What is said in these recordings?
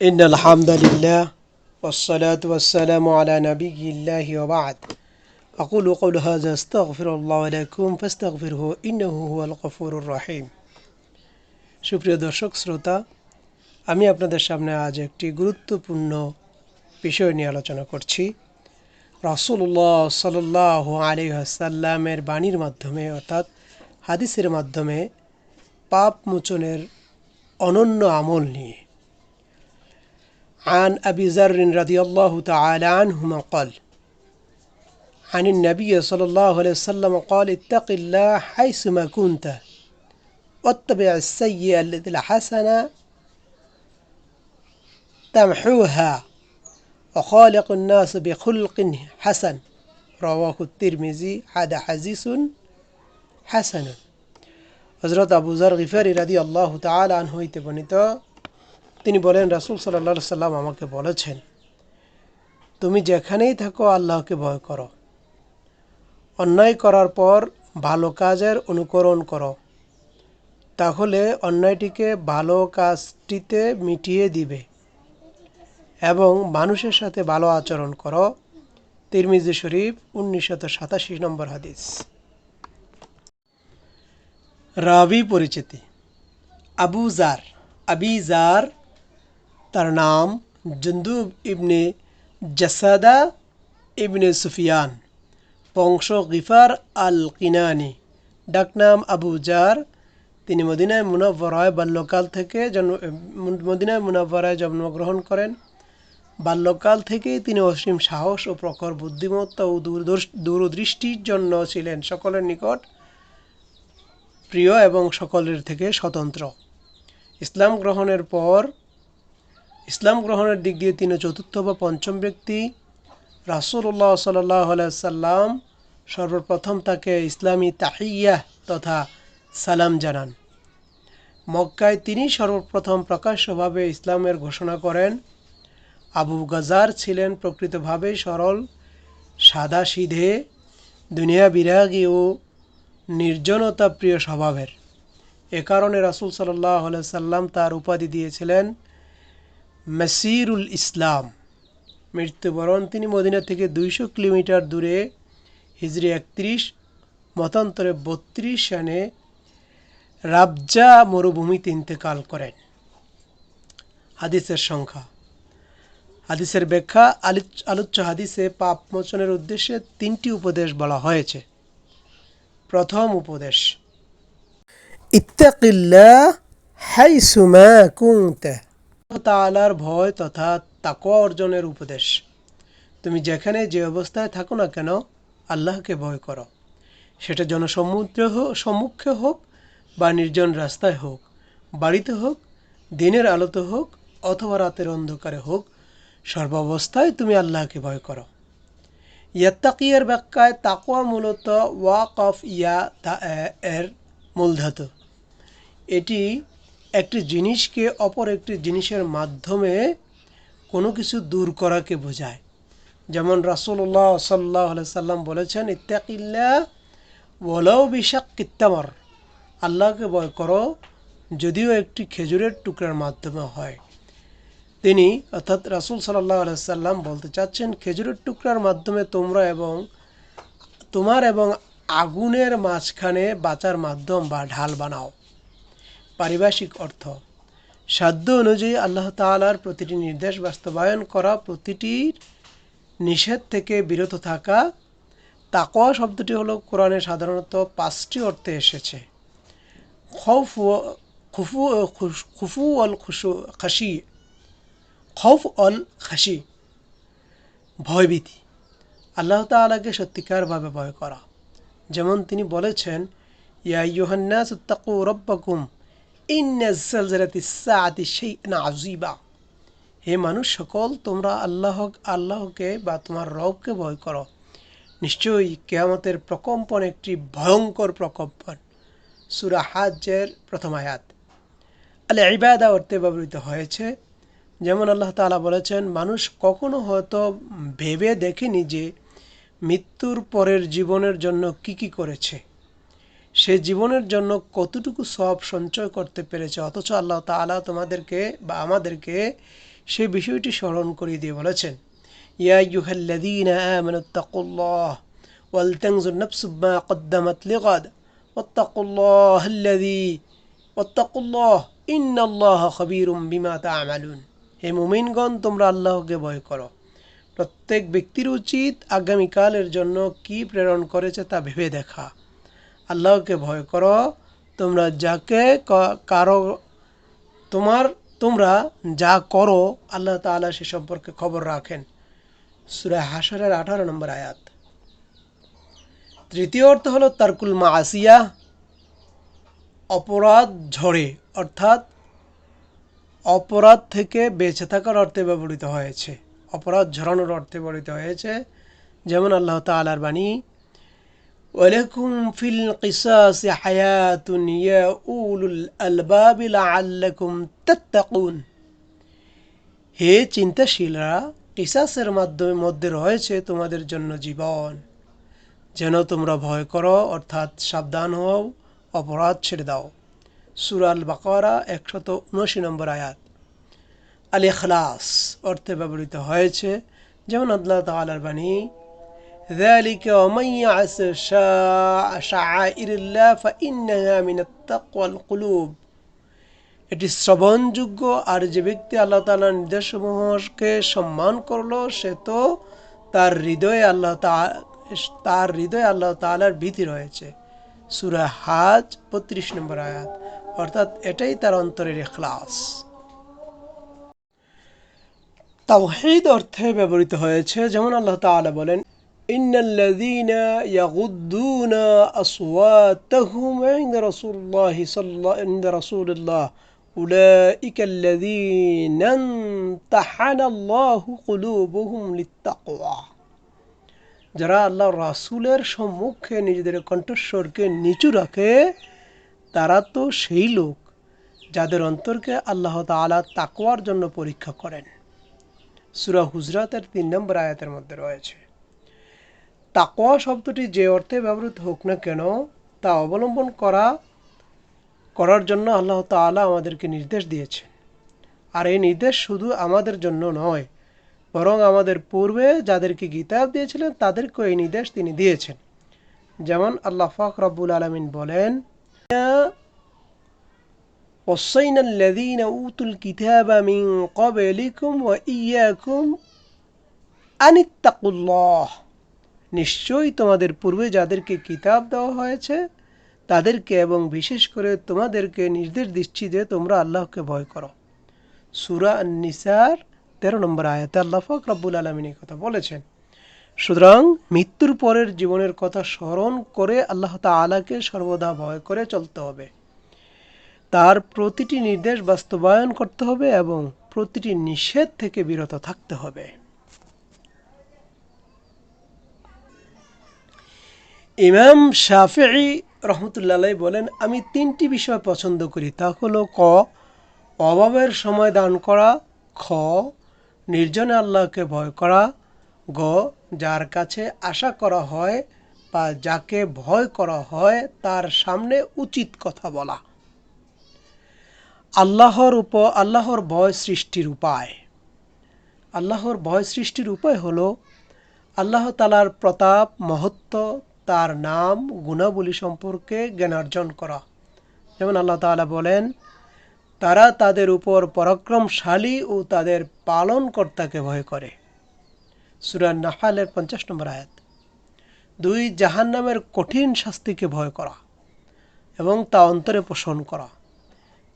إن الحمد لله والصلاة والسلام على نبي الله وبعد أقول قول هذا استغفر الله لكم فاستغفره إنه هو الغفور الرحيم সুপ্রিয় দর্শক শ্রোতা আমি আপনাদের সামনে আজ একটি গুরুত্বপূর্ণ বিষয় নিয়ে আলোচনা করছি রাসূলুল্লাহ সাল্লাহ আলী আসাল্লামের বাণীর মাধ্যমে অর্থাৎ হাদিসের মাধ্যমে পাপ মোচনের অনন্য আমল নিয়ে عن أبي ذر رضي الله تعالى عنهما قال عن النبي صلى الله عليه وسلم قال اتق الله حيثما كنت واتبع السيئة التي الحسنة تمحوها وخالق الناس بخلق حسن رواه الترمذي هذا حديث حسن হজরত আবু জার গিফারি রাদি আল্লাহ তাল আন হইতে বর্ণিত তিনি বলেন, রাসুল সাল্লা সাল্লাম আমাকে বলেছেন, তুমি যেখানেই থাকো আল্লাহকে ভয় করো। অন্যায় করার পর ভালো কাজের অনুকরণ করো। তাহলে অন্যায়টিকে ভালো কাজটিতে মিটিয়ে দিবে এবং মানুষের সাথে ভালো আচরণ করো। তিরমিজি শরীফ উনিশশত সাতাশি নম্বর হাদিস। রাবি পরিচিতি। আবু জার, আবি জার তার নাম জন্দুব ইবনে জাসাদা ইবনে সুফিয়ান। বংশ গিফার আল কিনানি ডাকনাম আবু জার। তিনি মদিনায় মুনাফরায় বাল্যকাল থেকে জন্ম, মদিনায় মুনাফরায় জন্মগ্রহণ করেন। বাল্যকাল থেকেই তিনি অসীম সাহস ও প্রখর বুদ্ধিমত্তা ও দূরদৃষ্টির জন্য ছিলেন সকলের নিকট প্রিয় এবং সকলের থেকে স্বতন্ত্র। ইসলাম গ্রহণের পর ইসলাম গ্রহণের দিক দিয়ে তিনি চতুর্থ বা পঞ্চম ব্যক্তি। রাসুল্লাহ সাল্লাহ সাল্লাম সর্বপ্রথম তাকে ইসলামী তাহিয়াহ তথা সালাম জানান। মক্কায় তিনি সর্বপ্রথম প্রকাশ্যভাবে ইসলামের ঘোষণা করেন। আবু গাজার ছিলেন প্রকৃতভাবে সরল সাদা সিধে দুনিয়া বিরাগী ও নির্জনতা প্রিয় স্বভাবের। এ কারণে রাসুল সাল্লাহ সাল্লাম তার উপাধি দিয়েছিলেন মেসিরুল ইসলাম মৃত্যুবরণ তিনি মদিনা থেকে দুইশো কিলোমিটার দূরে, হিজরি একত্রিশ, মতান্তরে বত্রিশ সানে রাবজা মরুভূমিতে ইন্তেকাল করেন। হাদিসের সংখ্যা, হাদিসের ব্যাখ্যা আলোচ্য হাদিসে পাপ মোচনের উদ্দেশ্যে তিনটি উপদেশ বলা হয়েছে। প্রথম উপদেশ, ইত্তাকিল্লাহ হাইসুমা কুনতা। তাআলার ভয় তথা তাকওয়া অর্জনের উপদেশ। তুমি যেখানে যে অবস্থায় থাকো না কেন, আল্লাহকে ভয় করো। সেটা জনসমুদ্র হোক, সম্মুখে হোক বা নির্জন রাস্তায় হোক, বাড়িতে হোক, দিনের আলোতে হোক অথবা রাতের অন্ধকারে হোক, সর্বাবস্থায় তুমি আল্লাহকে ভয় করো। ইয়াত্তাকিয়ার ব্যাখ্যায় তাকোয়া মূলত ওয়াক অফ ইয়া তা এর মূলধাতু। এটি একটি জিনিসকে অপর একটি জিনিসের মাধ্যমে কোনো কিছু দূর করাকে বোঝায়। যেমন রাসুল্লাহ সাল্লাহ সাল্লাম বলেছেন ইত্তাকিল্লা বলেও বিষাক কিত্তামর আল্লাহকে ভয় করো, যদিও একটি খেজুরের টুকরার মাধ্যমে হয়। তিনি অর্থাৎ রাসুল সাল্লাহ সাল্লাম বলতে চাচ্ছেন, খেজুরের টুকরার মাধ্যমে তোমরা এবং তোমার এবং আগুনের মাঝখানে বাঁচার মাধ্যম বা ঢাল বানাও। পারিভাষিক অর্থ। সাধ্য অনুযায়ী আল্লাহ তালার প্রতিটি নির্দেশ বাস্তবায়ন করা প্রতিটির নিষেধ থেকে বিরত থাকা তাকোয়া শব্দটি হলো কোরআনে সাধারণত পাঁচটি অর্থে এসেছে। খৌফ খুফু খুফু অল খুশু খাসি খৌফ অল খাসি ভয়ভীতি। আল্লাহ তালাকে সত্যিকারভাবে ভয় করা। যেমন তিনি বলেছেন, ইয়া ইউহান্নাস তাকু রব্বাকুম। আজিবা হে মানুষ, সকল, তোমরা আল্লাহ, আল্লাহকে বা তোমার রবকে ভয় করো। নিশ্চয়ই কেয়ামতের প্রকম্পন একটি ভয়ঙ্কর প্রকম্পন। সুরা হাজের প্রথম আয়াত। আলে ইবাদা অর্থে ব্যবহৃত হয়েছে, যেমন আল্লাহ তালা বলেছেন, মানুষ কখনো হয়তো ভেবে দেখেনি যে মৃত্যুর পরের জীবনের জন্য কি কি করেছে। সে জীবনের জন্য কতটুকু সব সঞ্চয় করতে পেরেছে, অথচ আল্লাহ তালা তোমাদেরকে বা আমাদেরকে সে বিষয়টি স্মরণ করিয়ে দিয়ে বলেছেন, ইয়া হে মুমিনগণ, তোমরা আল্লাহকে ভয় করো। প্রত্যেক ব্যক্তির উচিত আগামীকালের জন্য কি প্রেরণ করেছে তা ভেবে দেখা। আল্লাহকে ভয় করো, তোমরা যাকে কারও, তোমার, তোমরা যা করো, আল্লাহ তাআলা সে সম্পর্কে খবর রাখেন। সূরা হাশরের আঠারো নম্বর আয়াত। তৃতীয় অর্থ হলো তারকুল মা আসিয়া অপরাধ ঝরে অর্থাৎ অপরাধ থেকে বেঁচে থাকার অর্থে ব্যবহৃত হয়েছে। অপরাধ ঝরানোর অর্থে ব্যবহৃত হয়েছে। যেমন আল্লাহ তাআলার বাণী ولكم في القصاص حياة يا أولو الألباب لعلكم تتقون হে চিন্তাশীলরা কিসাসের মাধ্যমে মধ্যে রয়েছে তোমাদের জন্য জীবন যেন তোমরা ভয় করো অর্থাৎ সাবধান হও অপরাধ ছেড়ে দাও সুরাল বাকারা একশত উনআশি নম্বর আয়াত আল ইখলাস অর্থে ব্যবহৃত হয়েছে যেমন আল্লাহ তাআলার বাণী ذلك ومن يعس شاع- شعائر الله فإنها من التقوى القلوب এটি শ্রবণযোগ্য আর যে ব্যক্তি আল্লাহ তাআলার নির্দেশসমূহকে সম্মান করলো সে তো তার হৃদয়ে আল্লাহ তা- তার হৃদয়ে আল্লাহ তাআলার ভীতি রয়েছে সূরা হাজ বত্রিশ নম্বর আয়াত অর্থাৎ এটাই তার অন্তরের ইখলাস তাওহীদ অর্থে ব্যবহৃত হয়েছে যেমন আল্লাহ তাআলা বলেন ইন্নাল্লাযীന ইয়াগুদ্দুনা আসওয়াতাহুম ইনদা রাসূলিল্লাহি সাল্লাল্লাহু ইনদা রাসূলিল্লাহ উলাইকা আল্লাযীনা ইমতাহানাল্লাহু কুলুবুহুম লিত্তাকওয়া যারা আল্লাহ রাসূলের সম্মুখে নিজেদের কণ্ঠস্বরকে নিচু রাখে, তারা তো সেই লোক যাদের অন্তরকে আল্লাহ তাআলা তাকওয়ার জন্য পরীক্ষা করেন। সুরা হুজরাতের তিন নম্বর আয়াতের মধ্যে রয়েছে। তাকওয়া শব্দটি যে অর্থে ব্যবহৃত হোক না কেন তা অবলম্বন করা করার জন্য আল্লাহ তাআলা আমাদেরকে নির্দেশ দিয়েছেন আর এই নির্দেশ শুধু আমাদের জন্য নয় বরং আমাদের পূর্বে যাদেরকে গীতাব দিয়েছিলেন তাদেরকেও এই নির্দেশ তিনি দিয়েছেন যেমন আল্লাহ ফাক রব্বুল আলমিন বলেন وصينا الذين أوتوا الكتاب من قبلكم وإياكم أن اتقوا الله নিশ্চয়ই তোমাদের পূর্বে যাদেরকে কিতাব দেওয়া হয়েছে, তাদেরকে এবং বিশেষ করে তোমাদেরকে নির্দেশ দিচ্ছি যে তোমরা আল্লাহকে ভয় করো। সুরা নিসার তেরো নম্বর আয়াতে আল্লাহ ফাক রব্বুল আলমিন কথা বলেছেন। সুতরাং মৃত্যুর পরের জীবনের কথা স্মরণ করে আল্লাহ তাআলাকে সর্বদা ভয় করে চলতে হবে। তার প্রতিটি নির্দেশ বাস্তবায়ন করতে হবে এবং প্রতিটি নিষেধ থেকে বিরত থাকতে হবে। ইমাম শাফিঈ রহমতুল্লাহ বলেন, আমি তিনটি বিষয় পছন্দ করি। তা হলো, ক, অভাবের সময় দান করা, খ, নির্জনে আল্লাহকে ভয় করা, গ, যার কাছে আশা করা হয় বা যাকে ভয় করা হয়, তার সামনে উচিত কথা বলা। আল্লাহর উপ আল্লাহর ভয় সৃষ্টির উপায়। আল্লাহর ভয় সৃষ্টির উপায় হলো, আল্লাহ তালার প্রতাপ, মহত্ব তার নাম গুণাবলী সম্পর্কে জ্ঞানার্জন করা। যেমন আল্লাহ তাআলা বলেন, তারা তাদের উপর পরাক্রমশালী ও তাদের পালনকর্তাকে ভয় করে। সুরান নাহালের পঞ্চাশ নম্বর আয়াত। দুই, জাহান্নামের কঠিন শাস্তিকে ভয় করা এবং তা অন্তরে পোষণ করা।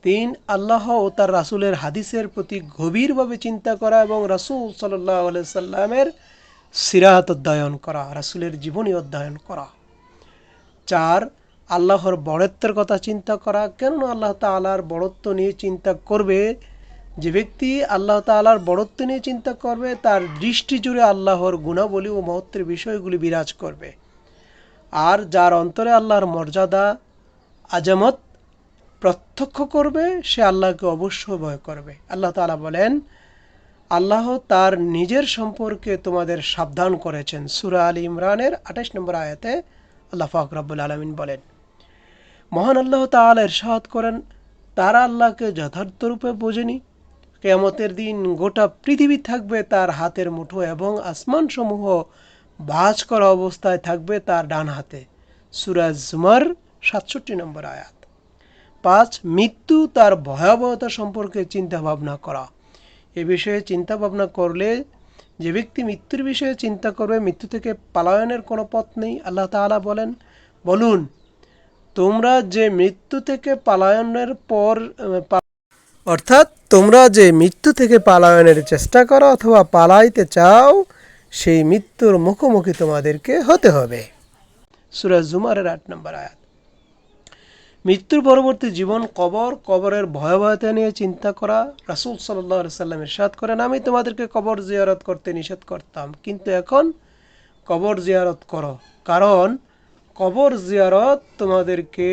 তিন, আল্লাহ ও তার রাসূলের হাদিসের প্রতি গভীরভাবে চিন্তা করা এবং রাসূল সাল্লাহ সাল্লামের সিরাত অধ্যয়ন করা, রাসুলের জীবনী অধ্যয়ন করা। চার, আল্লাহর বড়ত্বের কথা চিন্তা করা। কেননা আল্লাহ তাআলার বড়ত্ব নিয়ে চিন্তা করবে, যে ব্যক্তি আল্লাহ তাআলার বড়ত্ব নিয়ে চিন্তা করবে, তার দৃষ্টি জুড়ে আল্লাহর গুণাবলী ও মহত্বের বিষয়গুলি বিরাজ করবে। আর যার অন্তরে আল্লাহর মর্যাদা, আজামত প্রত্যক্ষ করবে, সে আল্লাহকে অবশ্যই ভয় করবে। আল্লাহ তাআলা বলেন আল্লাহ তার নিজের সম্পর্কে তোমাদের সাবধান করেছেন। সুরা আলী ইমরানের আঠাশ নম্বর আয়াতে আল্লাহ পাক রব্বুল আলামিন বলেন, মহান আল্লাহ তাআলা ইরশাদ করেন, তারা আল্লাহকে যথার্থ রূপে বোঝেনি। কেয়ামতের দিন গোটা পৃথিবী থাকবে তার হাতের মুঠো এবং আসমানসমূহ বাজ করা অবস্থায় থাকবে তার ডান হাতে। সুরাজ জুমার সাতষট্টি নম্বর আয়াত। পাঁচ, মৃত্যু তার ভয়াবহতা সম্পর্কে চিন্তা ভাবনা করা। এ বিষয়ে চিন্তা ভাবনা করলে, যে ব্যক্তি মৃত্যুর বিষয়ে চিন্তা করবে, মৃত্যু থেকে পালায়নের কোনো পথ নেই। আল্লাহ তাআলা বলেন, বলুন, তোমরা যে মৃত্যু থেকে পালায়নের পর অর্থাৎ তোমরা যে মৃত্যু থেকে পালায়নের চেষ্টা করো অথবা পালাইতে চাও, সেই মৃত্যুর মুখোমুখি তোমাদেরকে হতে হবে। সুরাজ জুমারের আট নম্বর আয়াত। মৃত্যুর পরবর্তী জীবন কবর, কবরের ভয়াবহতা নিয়ে চিন্তা করা, রাসুল সাল্লাহ সাল্লাম ইরশাদ করেন, আমি তোমাদেরকে কবর জিয়ারত করতে নিষেধ করতাম, কিন্তু এখন কবর জিয়ারত করো। কারণ কবর জিয়ারত তোমাদেরকে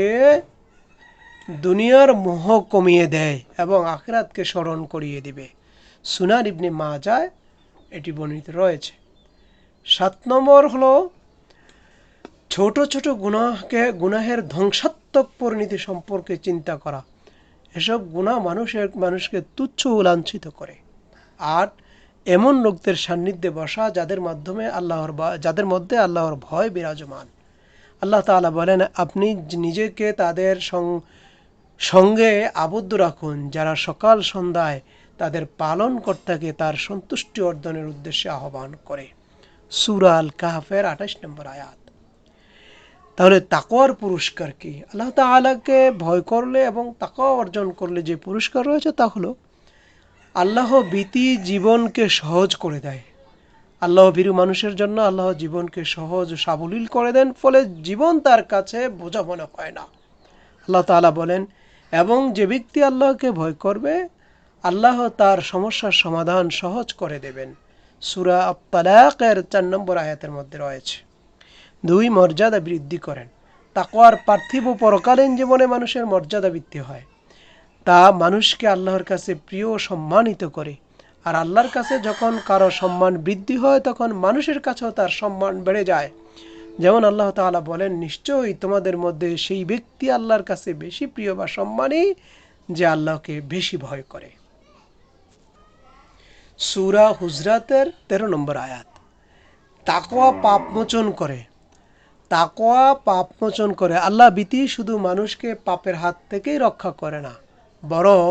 দুনিয়ার মোহ কমিয়ে দেয় এবং আখরাতকে স্মরণ করিয়ে দিবে। সুনার ইবনে মাজায় এটি বর্ণিত রয়েছে। সাত নম্বর হলো ছোট ছোট গুনাহকে, গুনাহের ধ্বংসাত্মক পরিণতি সম্পর্কে চিন্তা করা। এসব গুনাহ মানুষের, মানুষকে তুচ্ছ লাঞ্ছিত করে। আর এমন লোকদের সান্নিধ্যে বসা যাদের মাধ্যমে আল্লাহর যাদের মধ্যে আল্লাহর ভয় বিরাজমান। আল্লাহ তাআলা বলেন, আপনি নিজেকে তাদের সঙ্গে আবদ্ধ রাখুন। যারা সকাল সন্ধ্যায় তাদের পালন কর্তাকে তার সন্তুষ্টি অর্জনের উদ্দেশ্যে আহ্বান করে। সুরাল কাহাফের আঠাশ নম্বর আয়াত। তাহলে তাকওয়ার পুরস্কার কি? আল্লাহ তাআলাকে ভয় করলে এবং তাকওয়া অর্জন করলে যে পুরস্কার রয়েছে তা হলো আল্লাহ ভীতি জীবনকে সহজ করে দেয়। আল্লাহ ভীরু মানুষের জন্য আল্লাহ জীবনকে সহজ সাবলীল করে দেন, ফলে জীবন তার কাছে বোঝা মনে হয় না। আল্লাহ তাআলা বলেন, এবং যে ব্যক্তি আল্লাহকে ভয় করবে, আল্লাহ তার সমস্যার সমাধান সহজ করে দেবেন। সুরা আত্তালাকের চার নম্বর আয়াতের মধ্যে রয়েছে। দুই মর্যাদা বৃদ্ধি করেন। তাকোয়ার পার্থিব পরকালীন জীবনে মানুষের মর্যাদা বৃদ্ধি হয়। তা মানুষকে আল্লাহর কাছে প্রিয় সম্মানিত করে। আর আল্লাহর কাছে যখন কারও সম্মান বৃদ্ধি হয়, তখন মানুষের কাছেও তার সম্মান বেড়ে যায়। যেমন আল্লাহ তাআলা বলেন, নিশ্চয়ই তোমাদের মধ্যে সেই ব্যক্তি আল্লাহর কাছে বেশি প্রিয় বা সম্মানী, যে আল্লাহকে বেশি ভয় করে। সুরা হুজরাতের তেরো নম্বর আয়াত। তাকোয়া পাপ মোচন করে। তাকওয়া পাপ মোচন করে। আল্লাহ ভীতি শুধু মানুষকে পাপের হাত থেকেই রক্ষা করে না, বরং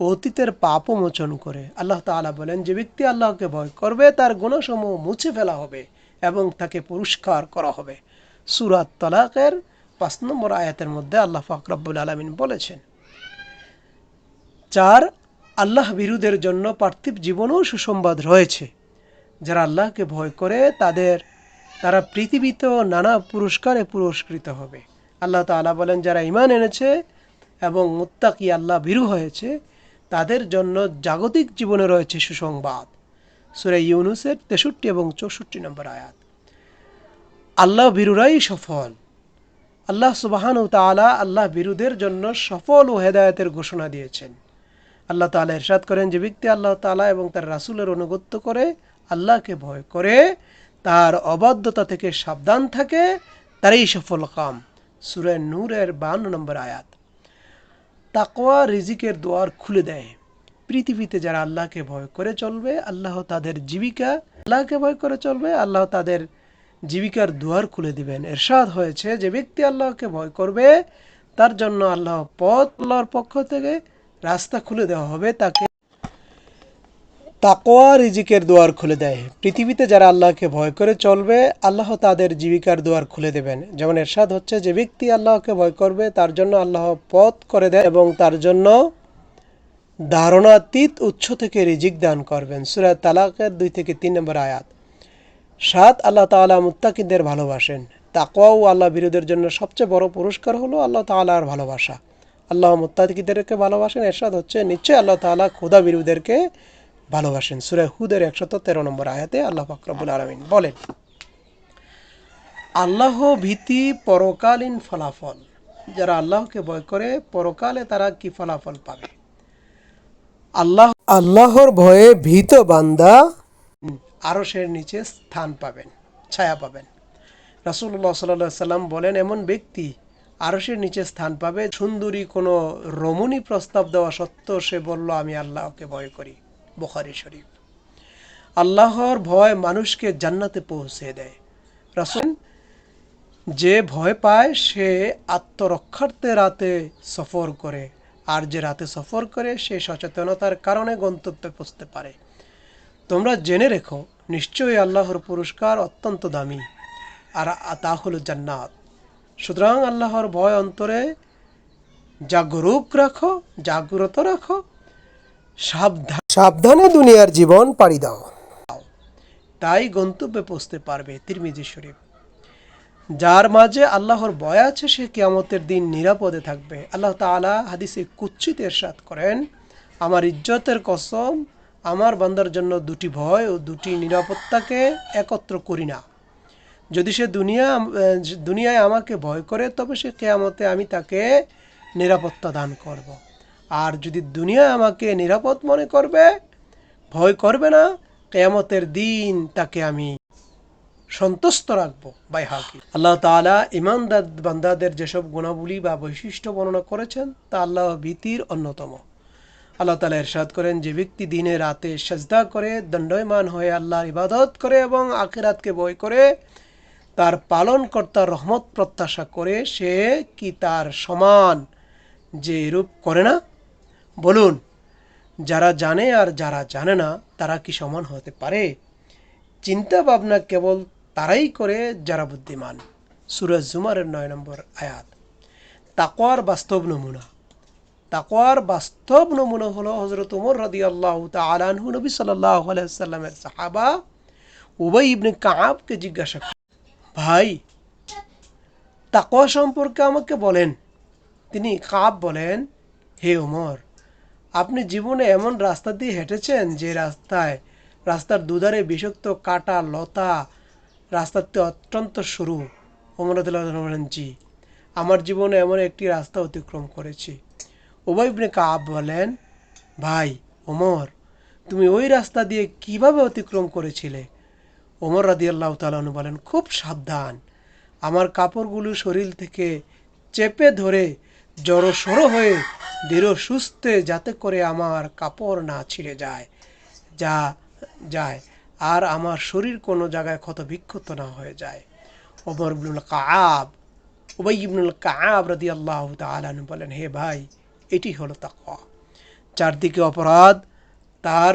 অতীতের পাপও মোচন করে। আল্লাহ তাআলা বলেন, যে ব্যক্তি আল্লাহকে ভয় করবে, তার গুণসমূহ মুছে ফেলা হবে এবং তাকে পুরস্কার করা হবে। সুরাত তলাকের পাঁচ নম্বর আয়াতের মধ্যে আল্লাহ ফাকরাবুল আলমিন বলেছেন চার আল্লাহ বিরুদের জন্য পার্থিব জীবনেও সুসংবাদ রয়েছে। যারা আল্লাহকে ভয় করে, তাদের তারা পৃথিবীতেও নানা পুরস্কারে পুরস্কৃত হবে। আল্লাহ তাআলা বলেন, যারা ইমান এনেছে এবং মুত্তাকি আল্লাহ ভীরু হয়েছে, তাদের জন্য জাগতিক জীবনে রয়েছে সুসংবাদ। সুরে ইউনুসের তেষট্টি এবং চৌষট্টি নম্বর আয়াত। আল্লাহ ভীরুরাই সফল। আল্লাহ সুবাহান ও তাআলা আল্লাহ বিরুদের জন্য সফল ও হেদায়তের ঘোষণা দিয়েছেন। আল্লাহ তাআলা ইরশাদ করেন, যে ব্যক্তি আল্লাহ তাআলা এবং তার রাসূলের অনুগত্য করে, আল্লাহকে ভয় করে তার অবাধ্যতা থেকে সাবধান থাকে, তারই সফল কাম। সুরে নূরের বান্ন নম্বর আয়াত। তাকওয়া রিজিকের দুয়ার খুলে দেয়। পৃথিবীতে যারা আল্লাহকে ভয় করে চলবে, আল্লাহ তাদের জীবিকা, আল্লাহকে ভয় করে চলবে, আল্লাহ তাদের জীবিকার দুয়ার খুলে দিবেন। এরশাদ হয়েছে যে ব্যক্তি আল্লাহকে ভয় করবে, তার জন্য আল্লাহ পথ আল্লাহর পক্ষ থেকে রাস্তা খুলে দেওয়া হবে, তাকে তাকোয়া রিজিকের দুয়ার খুলে দেয়। পৃথিবীতে যারা আল্লাহকে ভয় করে চলবে, আল্লাহ তাদের জীবিকার দুয়ার খুলে দেবেন। যেমন এরশাদ হচ্ছে, যে ব্যক্তি আল্লাহকে ভয় করবে, তার জন্য আল্লাহ পথ করে দেয় এবং তার জন্য ধারণাতীত উৎস থেকে রিজিক দান করবেন। সুরা তালাকের দুই থেকে তিন নম্বর আয়াত। সাত, আল্লাহ তাআলা মুত্তাকিদের ভালোবাসেন। তাকোয়া ও আল্লাহ বিরোধের জন্য সবচেয়ে বড় পুরস্কার হলো আল্লাহ তাআলার ভালোবাসা। আল্লাহ মুত্তাকিদেরকে ভালোবাসেন। এরশাদ হচ্ছে, নিশ্চয়ই আল্লাহ তাআলা খোদা বিরোধীদেরকে ভালোবাসেন। সুরে হুদের একশত তেরো নম্বর আয়াতে আল্লাহ ফাকরাবুল আলমিন বলেন আল্লাহ ভীতি পরকালীন ফলাফল। যারা আল্লাহকে ভয় করে পরকালে তারা কি ফলাফল পাবে? আল্লাহ আল্লাহর ভয়ে ভীত বান্দা আরশের নিচে স্থান পাবেন ছায়া পাবেন। রাসূলুল্লাহ সাল্লাল্লাহু আলাইহি সাল্লাম বলেন এমন ব্যক্তি আরশের নিচে স্থান পাবে। সুন্দরী কোনো রমণী প্রস্তাব দেওয়া সত্ত্বেও সে বলল আমি আল্লাহকে ভয় করি বুখারি শরীফ। আল্লাহর ভয় মানুষকে জান্নাতে পৌঁছে দেয়। রাসূল যে ভয় পায়, সে আত্মরক্ষার্থে রাতে সফর করে। আর যে রাতে সফর করে, সে সচেতনতার কারণে গন্তব্যে পৌঁছতে পারে। তোমরা জেনে রেখো, নিশ্চয়ই আল্লাহর পুরস্কার অত্যন্ত দামি। আর তা হলো জান্নাত। সুতরাং আল্লাহর ভয় অন্তরে জাগরূক রাখো, জাগ্রত রাখো, সাবধান সাবধানে দুনিয়ার জীবন পাড়ি দাও। তাই গন্তব্যে পৌঁছতে পারবে তিরমিজি শরীফ। যার মাঝে আল্লাহর ভয় আছে, সে কিয়ামতের দিন নিরাপদে থাকবে। আল্লাহ তাআলা হাদিসে কুচ্ছিত এরশাদ করেন, আমার ইজ্জতের কসম, আমার বান্দার জন্য দুটি ভয় ও দুটি নিরাপত্তাকে একত্র করি না। যদি সে দুনিয়া, দুনিয়ায় আমাকে ভয় করে, তবে সে কেয়ামতে আমি তাকে নিরাপত্তা দান করব। আর যদি দুনিয়ায় আমাকে নিরাপদ মনে করবে, ভয় করবে না, কেয়ামতের দিন তাকে আমি সন্তুষ্ট রাখব বাই হাকি আল্লাহ তাআলা ইমানদার বান্দাদের যেসব গুণাবলী বা বৈশিষ্ট্য বর্ণনা করেছেন, তা আল্লাহ ভীতির অন্যতম। আল্লাহ তালা এরশাদ করেন, যে ব্যক্তি দিনে রাতে সেজদা করে, দণ্ডয়মান হয়ে আল্লাহর ইবাদত করে এবং আখেরাতকে বই করে, তার পালনকর্তার রহমত প্রত্যাশা করে, সে কি তার সমান যে এরূপ করে না? বলুন, যারা জানে আর যারা জানে না, তারা কি সমান হতে পারে? চিন্তা ভাবনা কেবল তারাই করে যারা বুদ্ধিমান। সুরজ জুমারের নয় নম্বর আয়াত। তাকোয়ার বাস্তব নমুনা। তাকোয়ার বাস্তব নমুনা হলো হজরত উমর রাদি আল্লাহ তালানহু নবী আলাইসাল্লামের সাহাবা উবাই ইবনে কাবকে জিজ্ঞাসা ভাই, তাকওয়া সম্পর্কে আমাকে বলেন। তিনি কাব বলেন, হে উমর আপনি জীবনে এমন রাস্তা দিয়ে হেঁটেছেন যে রাস্তায়, রাস্তার দুধারে বিষাক্ত কাটা লতা রাস্তাতে অত্যন্ত সরু। ওমরদুল্লাহ বলেন, জি, আমার জীবনে এমন একটি রাস্তা অতিক্রম করেছি। ওবাইবনে কাব বলেন, ভাই, ওমর, তুমি ওই রাস্তা দিয়ে কীভাবে অতিক্রম করেছিলে? ওমর রাদি আল্লাহ তালু বলেন, খুব সাবধান। আমার কাপড়গুলো শরীর থেকে চেপে ধরে জড়সড়ো হয়ে দৃঢ় সুস্থে যাতে করে আমার কাপড় না ছিঁড়ে যায়, যা যায়, আর আমার শরীর কোনো জায়গায় ক্ষত বিক্ষত না হয়ে যায়। ওমর ইবনুল কাব উবাই ইবনুল কাব রাদি আল্লাহ তালানু বলেন, হে ভাই, এটি হলো তাকওয়া। চারদিকে অপরাধ, তার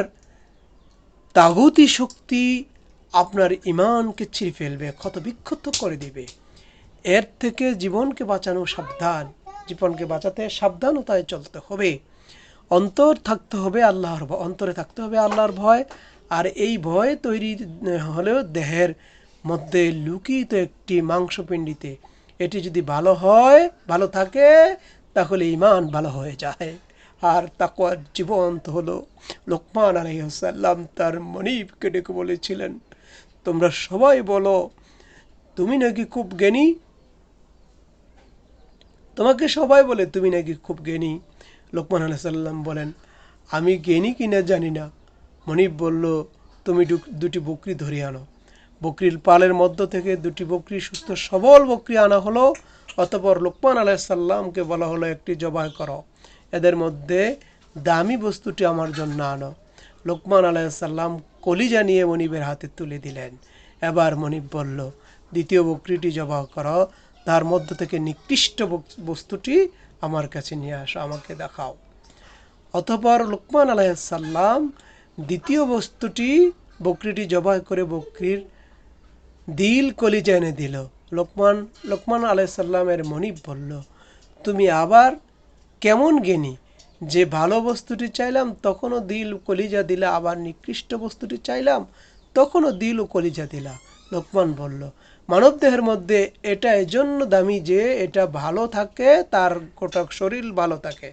তাগুতি শক্তি আপনার ইমানকে ছিঁড়ে ফেলবে ক্ষত বিক্ষত করে দিবে। এর থেকে জীবনকে বাঁচানো সাবধান। জীবনকে বাঁচাতে সাবধানতায় চলতে হবে। অন্তর থাকতে হবে আল্লাহর ভয়, অন্তরে থাকতে হবে আল্লাহর ভয়। আর এই ভয় তৈরি হলেও দেহের মধ্যে লুকিত একটি মাংসপিণ্ডিতে এটি যদি ভালো হয়, ভালো থাকে, তাহলে ইমান ভালো হয়ে যায়। আর তাকওয়ার জীবন্ত হলো। লোকমান আলাইসাল্লাম তার মনিবকে ডেকে বলেছিলেন, তোমরা সবাই বলো, তুমি নাকি খুব জ্ঞানী? তোমাকে সবাই বলে, তুমি নাকি খুব জ্ঞানী? লোকমান আলাইসাল্লাম বলেন, আমি জ্ঞানী কিনা জানি না। মনিব বলল, তুমি দুটি বকরি ধরে আনো। বকরির পালের মধ্য থেকে দুটি বকরি, সুস্থ সবল বকরি আনা হলো। অতপর লোকমান আলাইসাল্লামকে বলা হলো, একটি জবাই করো। এদের মধ্যে দামি বস্তুটি আমার জন্য আনো। লোকমান আলাইসাল্লাম কলিজা নিয়ে মনিবের হাতে তুলে দিলেন। এবার মনিব বলল, দ্বিতীয় বকরিটি জবাই করো। তার মধ্য থেকে নিকৃষ্ট বস্তুটি আমার কাছে নিয়ে আসো, আমাকে দেখাও। অতপর লোকমান আলাইসাল্লাম দ্বিতীয় বস্তুটি বকরিটি জবাই করে বকরির দিল কলিজা এনে দিল। লোকমান লোকমান আলাইসাল্লামের মনিব বলল, তুমি আবার কেমন জ্ঞানী? যে ভালো বস্তুটি চাইলাম, তখনও দিল কলিজা দিলা, আবার নিকৃষ্ট বস্তুটি চাইলাম, তখনও দিল কলিজা দিলা। লোকমান বলল মানবদেহের মধ্যে এটা এজন্য দামি যে এটা ভালো থাকে, তার গোটা শরীর ভালো থাকে।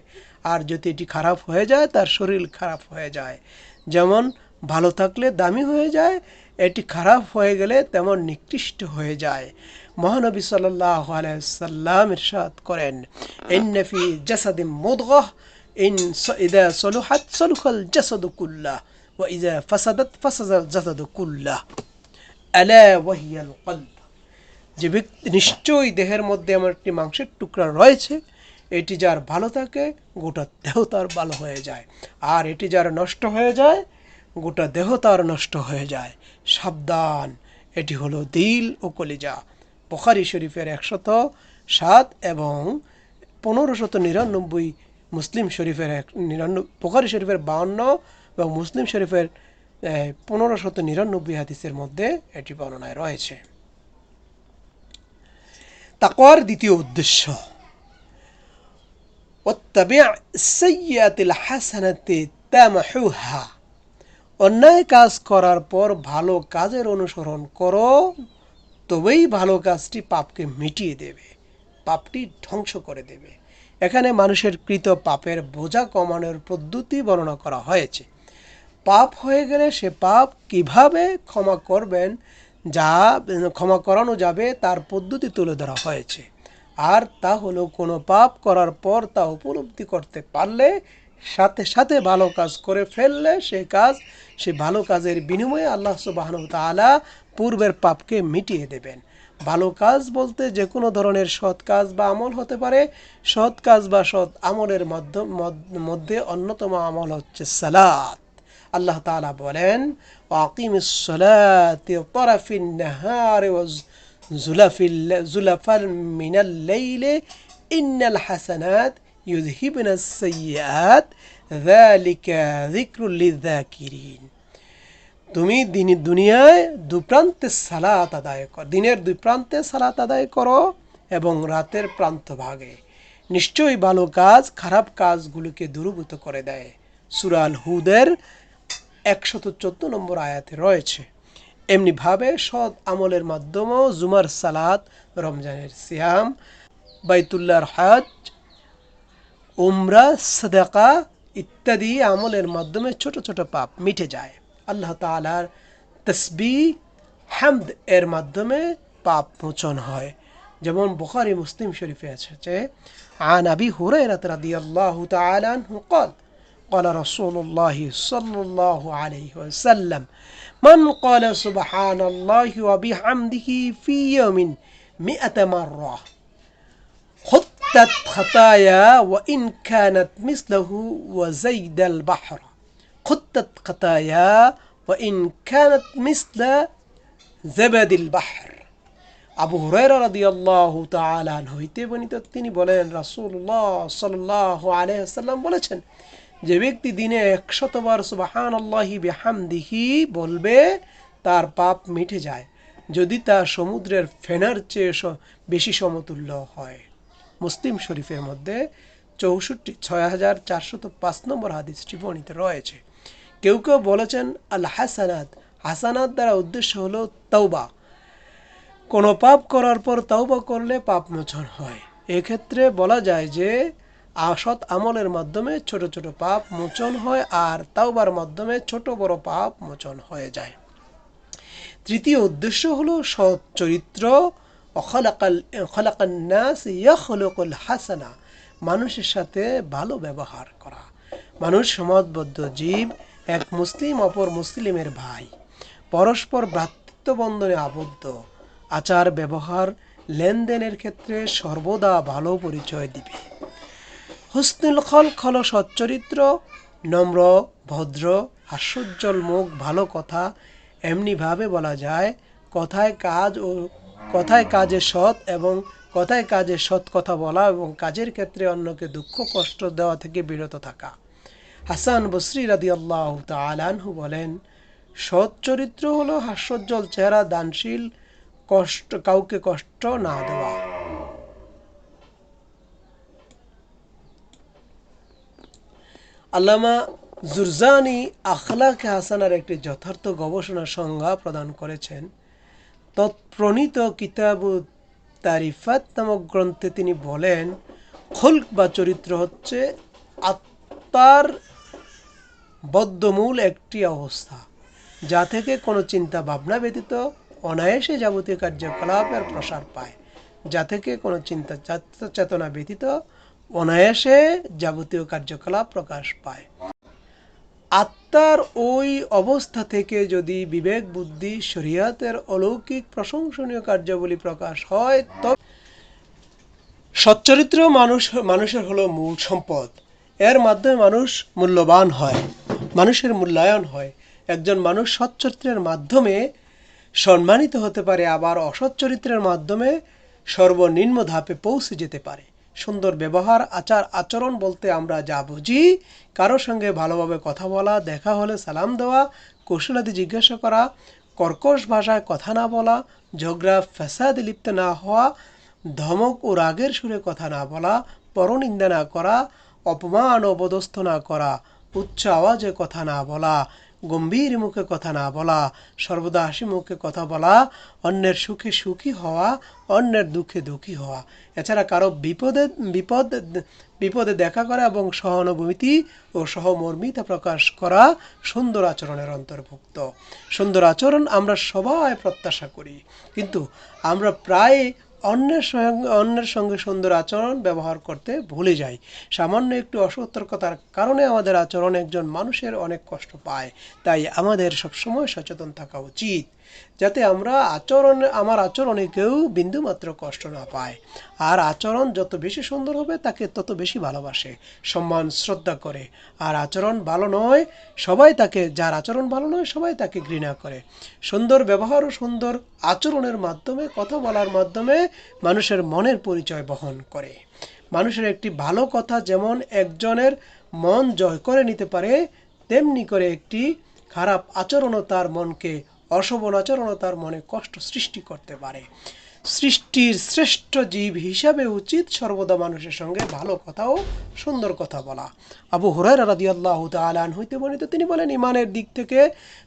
আর যদি এটি খারাপ হয়ে যায়, তার শরীর খারাপ হয়ে যায়। যেমন ভালো থাকলে দামি হয়ে যায়, এটি খারাপ হয়ে গেলে তেমন নিকৃষ্ট হয়ে যায়। মহানবী সাল্লাহ আলাইসাল্লাম ইরশাদ করেন ইন্নফি জাসাদিম মুদগাহ, ইন ইদা সলুহাত সলুখাল জাসাদু কুল্লাহ, ওয়া ইদা ফাসাদাত ফাসাদাল জাসাদু কুল্লাহ। আলা ওয়াহিয়াল কলব। যে ব্যক্তি নিশ্চয়ই দেহের মধ্যে আমার একটি মাংসের টুকরা রয়েছে, এটি যার ভালো থাকে, গোটা দেহ তার ভালো হয়ে যায়। আর এটি যার নষ্ট হয়ে যায়, গোটা দেহ তার নষ্ট হয়ে যায়। সাবধান, এটি হলো দিল ও কলিজা। বখারি শরীফের একশত সাত এবং পনেরোশত নিরানব্বই, মুসলিম শরীফের এক নিরানব্বই বখারি শরীফের বাউন্ন এবং মুসলিম শরীফের পনেরোশত নিরানব্বই হাদিসের মধ্যে এটি বর্ণনায় রয়েছে। তাকওয়ার দ্বিতীয় উদ্দেশ্য। অন্যায় কাজ করার পর ভালো কাজের অনুসরণ করো, তবেই ভালো কাজটি পাপকে মিটিয়ে দেবে, পাপটি ধ্বংস করে দেবে। এখানে মানুষের কৃত পাপের বোঝা কমানোর পদ্ধতি বর্ণনা করা হয়েছে। পাপ হয়ে গেলে সে পাপ কীভাবে ক্ষমা করবেন যা ক্ষমা করানো যাবে, তার পদ্ধতি তুলে ধরা হয়েছে। আর তা হলো, কোনো পাপ করার পর তা উপলব্ধি করতে পারলে, সাথে সাথে ভালো কাজ করে ফেললে, সে কাজ, সে ভালো কাজের বিনিময়ে আল্লাহ সুবাহন তালা পূর্বের পাপকে মিটিয়ে দেবেন। ভালো কাজ বলতে যে কোনো ধরনের সৎ কাজ বা আমল হতে পারে। সৎ কাজ বা সৎ আমলের মধ্যে অন্যতম আমল হচ্ছে সালাত। আল্লাহ তালা বলেন, ওয়াকিম তুমি দিন দুনিয়ায় দুপ্রান্তে সালাত আদায় কর, দিনের দুই প্রান্তে সালাত আদায় করো এবং রাতের প্রান্ত ভাগে। নিশ্চয়ই ভালো কাজ, খারাপ কাজগুলোকে দূরভূত করে দেয়। সুরাল হুদের একশত চোদ্দ নম্বর আয়াতে রয়েছে এমনিভাবে সৎ আমলের মাধ্যমেও জুমার সালাত রমজানের সিয়াম বাইতুল্লাহর হজ উমরা সদাকা ইত্যাদি আমলের মাধ্যমে ছোট ছোট পাপ মিটে যায় আল্লাহ তালার তসবি হ্যামদ এর মাধ্যমে পাপ মোচন হয় যেমন বুখারি মুসলিম শরীফে আছে عن أبي هريرة رضي الله تعالى عنه قال قال رسول الله صلى الله عليه وسلم من قال سبحان الله وبحمده في يوم مئة مرة خطت خطايا وإن كانت مثله وزيد البحر خطت خطايا وإن كانت مثل زبد البحر আবু হুরায়রা রাদিয়াল্লাহু তাআলা হইতে বর্ণিত তিনি বলেন রাসূলুল্লাহ সাল্লাল্লাহু আলাইহি ওয়াসাল্লাম বলেছেন যে ব্যক্তি দিনে একশতবার সুবহানাল্লাহি বিহামদিহি বলবে, তার পাপ মিটে যায়। যদি তা সমুদ্রের ফেনার চেয়ে বেশি সমতুল্য হয়। মুসলিম শরীফের মধ্যে চৌষট্টি ছয় হাজার চারশত পাঁচ নম্বর হাদিসটি বর্ণিত রয়েছে। কেউ কেউ বলেছেন, আল হাসানাত। হাসানাত দ্বারা উদ্দেশ্য হলো তৌবা কোনো পাপ করার পর তৌবা করলে পাপ মোচন হয়। এক্ষেত্রে বলা যায় যে আসৎ আমলের মাধ্যমে ছোট ছোট পাপ মোচন হয় আর তাওবার মাধ্যমে ছোট বড় পাপ মোচন হয়ে যায়। তৃতীয় উদ্দেশ্য হলো সৎ চরিত্র। হাসানা। মানুষের সাথে ভালো ব্যবহার করা। মানুষ সমাজবদ্ধ জীব, এক মুসলিম অপর মুসলিমের ভাই। পরস্পর ভ্রাতৃত্ব বন্ধনে আবদ্ধ। আচার ব্যবহার লেনদেনের ক্ষেত্রে সর্বদা ভালো পরিচয় দিবে। হুসনুল খল খল সচ্চরিত্র, নম্র, ভদ্র, হাস্যোজ্জ্বল মুখ, ভালো কথা এমনিভাবে বলা যায়, কথায় কাজ ও কথায় কাজে সৎ এবং কথায় কাজে সৎ কথা বলা এবং কাজের ক্ষেত্রে অন্যকে দুঃখ, কষ্ট দেওয়া থেকে বিরত থাকা। হাসান বসরি রাদি আল্লাহ তালানহু বলেন সৎ চরিত্র হলো হাস্যোজ্জ্বল চেহারা, দানশীল, কষ্ট, কাউকে কষ্ট না দেওয়া। আল্লামা জুরজানি আখলাকে হাসানার একটি যথার্থ গবেষণা সংজ্ঞা প্রদান করেছেন। তৎপ্রণীত কিতাবু তারিফাত নামক গ্রন্থে তিনি বলেন, খোলক বা চরিত্র হচ্ছে আত্মার বদ্ধমূল একটি অবস্থা, যা থেকে কোনো চিন্তা ভাবনা ব্যতীত অনায়াসে যাবতীয় কার্যকলাপের প্রসার পায়, যা থেকে কোনো চিন্তা চেতনা ব্যতীত অনায়াসে যাবতীয় কার্যকলাপ প্রকাশ পায়। আত্মার ওই অবস্থা থেকে যদি বিবেক, বুদ্ধি, শরিয়াতের অলৌকিক প্রশংসনীয় কার্যাবলী প্রকাশ হয়, তবে সচ্চরিত্র মানুষ মানুষের হলো মূল সম্পদ। এর মাধ্যমে মানুষ মূল্যবান হয়, মানুষের মূল্যায়ন হয়। একজন মানুষ সচ্চরিত্রের মাধ্যমে সম্মানিত হতে পারে, আবার অসৎ চরিত্রের মাধ্যমে সর্বনিম্ন ধাপে পৌঁছে যেতে পারে। সুন্দর ব্যবহার, আচার, আচরণ বলতে আমরা যা বুঝি কারোর সঙ্গে ভালোভাবে কথা বলা, দেখা হলে সালাম দেওয়া, কৌশলাদি জিজ্ঞাসা করা, কর্কশ ভাষায় কথা না বলা, ঝগড়া, ফ্যাসাদে লিপ্ত না হওয়া, ধমক ও রাগের সুরে কথা না বলা, পরনিন্দা না করা, অপমান অপদস্থ না করা, উচ্চ আওয়াজে কথা না বলা গম্ভীর মুখে কথা না বলা, সর্বদা হাসি মুখে কথা বলা, অন্যের সুখে সুখী হওয়া, অন্যের দুঃখে দুঃখী হওয়া। এছাড়া কারও বিপদে, বিপদ, বিপদে দেখা করা এবং সহানুভূতি ও সহমর্মিতা প্রকাশ করা সুন্দর আচরণের অন্তর্ভুক্ত। সুন্দর আচরণ আমরা সবাই প্রত্যাশা করি। কিন্তু আমরা প্রায় অন্যের সঙ্গে অন্যের সঙ্গে সুন্দর আচরণ ব্যবহার করতে ভুলে যাই। সামান্য একটু অসতর্কতার কারণে আমাদের আচরণ একজন মানুষের অনেক কষ্ট পায়। তাই আমাদের সবসময় সচেতন থাকা উচিত। যাতে আমরা আচরণ, আমার আচরণে কেউ বিন্দুমাত্র কষ্ট না পায়। আর আচরণ যত বেশি সুন্দর হবে, তাকে তত বেশি ভালোবাসে, সম্মান, শ্রদ্ধা করে। আর আচরণ ভালো নয়, সবাই তাকে, যার আচরণ ভালো নয়, সবাই তাকে ঘৃণা করে। সুন্দর ব্যবহার ও সুন্দর আচরণের মাধ্যমে, কথা বলার মাধ্যমে মানুষের মনের পরিচয় বহন করে। মানুষের একটি ভালো কথা যেমন একজনের মন জয় করে নিতে পারে, তেমনি করে একটি খারাপ আচরণও তার মনকে অশোভন আচরণও তার মনে কষ্ট সৃষ্টি করতে পারে। সৃষ্টির শ্রেষ্ঠ জীব হিসাবে উচিত সর্বদা মানুষের সঙ্গে ভালো কথা ও সুন্দর কথা বলা। আবু হুরাই রাদি আল্লাহ তালান হইতে বর্ণিত, তিনি বলেন, ইমানের দিক থেকে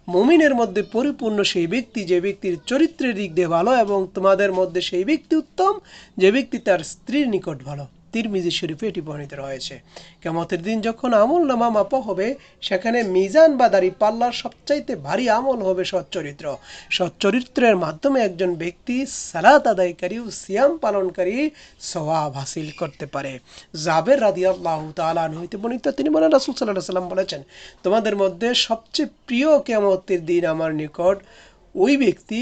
মুমিনের মধ্যে পরিপূর্ণ সেই ব্যক্তি যে ব্যক্তির চরিত্রের দিক দিয়ে ভালো এবং তোমাদের মধ্যে সেই ব্যক্তি উত্তম, যে ব্যক্তি তার স্ত্রীর নিকট ভালো। তিরমিজি শরীফে এটি বর্ণিত রয়েছে। কেমতের দিন যখন আমল নামা মাপা হবে, সেখানে মিজান বা দাড়ি পাল্লার সবচাইতে ভারী আমল হবে সচ্চরিত্র। সচ্চরিত্রের মাধ্যমে একজন ব্যক্তি সালাত আদায়কারী ও সিয়াম পালনকারী সওয়াব হাসিল করতে পারে। জাবের রাদি আল্লাহ তালান হইতে বর্ণিত, তিনি বলেন, রাসুল সাল্লাহ সাল্লাম বলেছেন, তোমাদের মধ্যে সবচেয়ে প্রিয় কেমতের দিন আমার নিকট ওই ব্যক্তি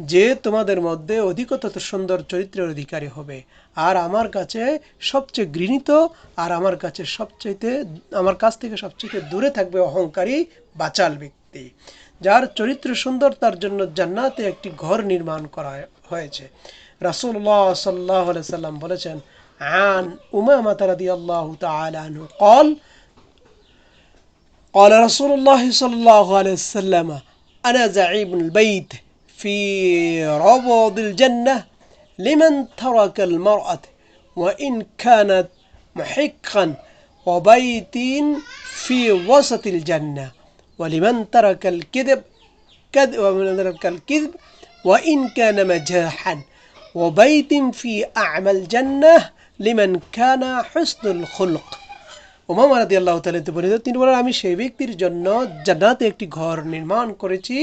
যে তোমাদের মধ্যে অধিকতর সুন্দর চরিত্রের অধিকারী হবে আর আমার কাছে সবচেয়ে ঘৃণিত আর আমার কাছে সবচেয়ে আমার কাছ থেকে সবচেয়ে দূরে থাকবে অহংকারী বাচাল ব্যক্তি যার চরিত্র সুন্দর তার জন্য জান্নাতে একটি ঘর নির্মাণ করা হয়েছে রাসুল্লাহ সাল্লাহ সাল্লাম বলেছেন আন উমামা রাদি আল্লাহ তালু কল قال رسول الله صلى الله عليه وسلم أنا زعيم البيت في ربض الجنة لمن ترك المرأة وإن كانت محقا وبيت في وسط الجنة ولمن ترك الكذب كذب ومن ترك الكذب وإن كان مجاحا وبيت في أعمى الجنة لمن كان حسن الخلق ওমামা রাদি আল্লাহ তালিতে বলিত তিনি বলেন আমি সেই ব্যক্তির জন্য জান্নাতে একটি ঘর নির্মাণ করেছি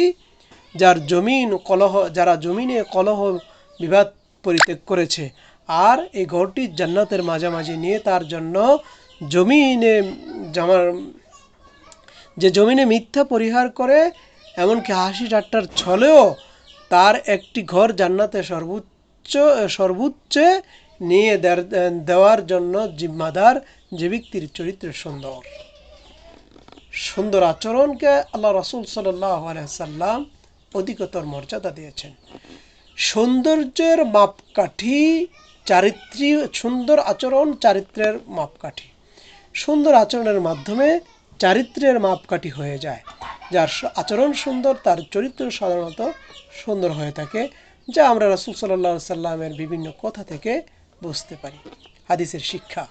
যার জমিন কলহ, যারা জমিনে কলহ বিবাদ পরিত্যাগ করেছে। আর এই ঘরটি জান্নাতের মাঝামাঝি নিয়ে তার জন্য জমিনে জামার, যে জমিনে মিথ্যা পরিহার করে, এমনকি হাসি ঠাট্টার ছলেও তার একটি ঘর জান্নাতে সর্বোচ্চ, সর্বোচ্চে নিয়ে দেওয়ার জন্য জিম্মাদার যে ব্যক্তির চরিত্র সুন্দর। সুন্দর আচরণকে আল্লাহ রসুল সাল্লাহ সাল্লাম অধিকতর মর্যাদা দিয়েছেন। সৌন্দর্যের মাপকাঠি চারিত্রিক সুন্দর আচরণ, চারিত্রের মাপকাঠি। সুন্দর আচরণের মাধ্যমে চারিত্রের মাপকাঠি হয়ে যায়। যার আচরণ সুন্দর, তার চরিত্র সাধারণত সুন্দর হয়ে থাকে, যা আমরা রসুল সাল্লাহ সাল্লামের বিভিন্ন কথা থেকে বুঝতে পারি। হাদিসের শিক্ষা।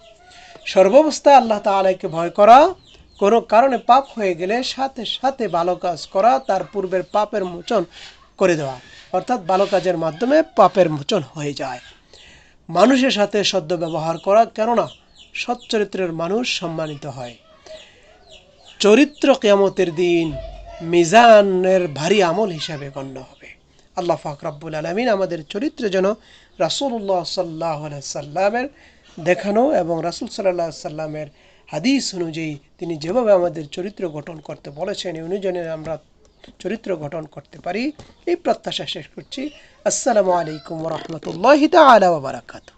সর্বাবস্থায় আল্লাহ তালাকে ভয় করা কোনো কারণে পাপ হয়ে গেলে সাথে সাথে ভালো কাজ করা তার পূর্বের পাপের মোচন করে দেওয়া। অর্থাৎ ভালো কাজের মাধ্যমে পাপের মোচন হয়ে যায়। মানুষের সাথে সদ্য ব্যবহার করা কেননা সচ্চরিত্রের মানুষ সম্মানিত হয়। চরিত্র কেয়ামতের দিন মিজানের ভারী আমল হিসাবে গণ্য হবে। আল্লাহ ফাকরাবুল আলমিন আমাদের চরিত্র যেন রাসুল্লাহ সাল্লাহ সাল্লামের দেখানো এবং রাসুল সাল্লাহ সাল্লামের হাদিস অনুযায়ী তিনি যেভাবে আমাদের চরিত্র গঠন করতে বলেছেন, এই অনুযায়ী আমরা চরিত্র গঠন করতে পারি। এই প্রত্যাশা শেষ করছি। আসসালামু আলাইকুম রহমতুল্লাহ তালা বারাকাতু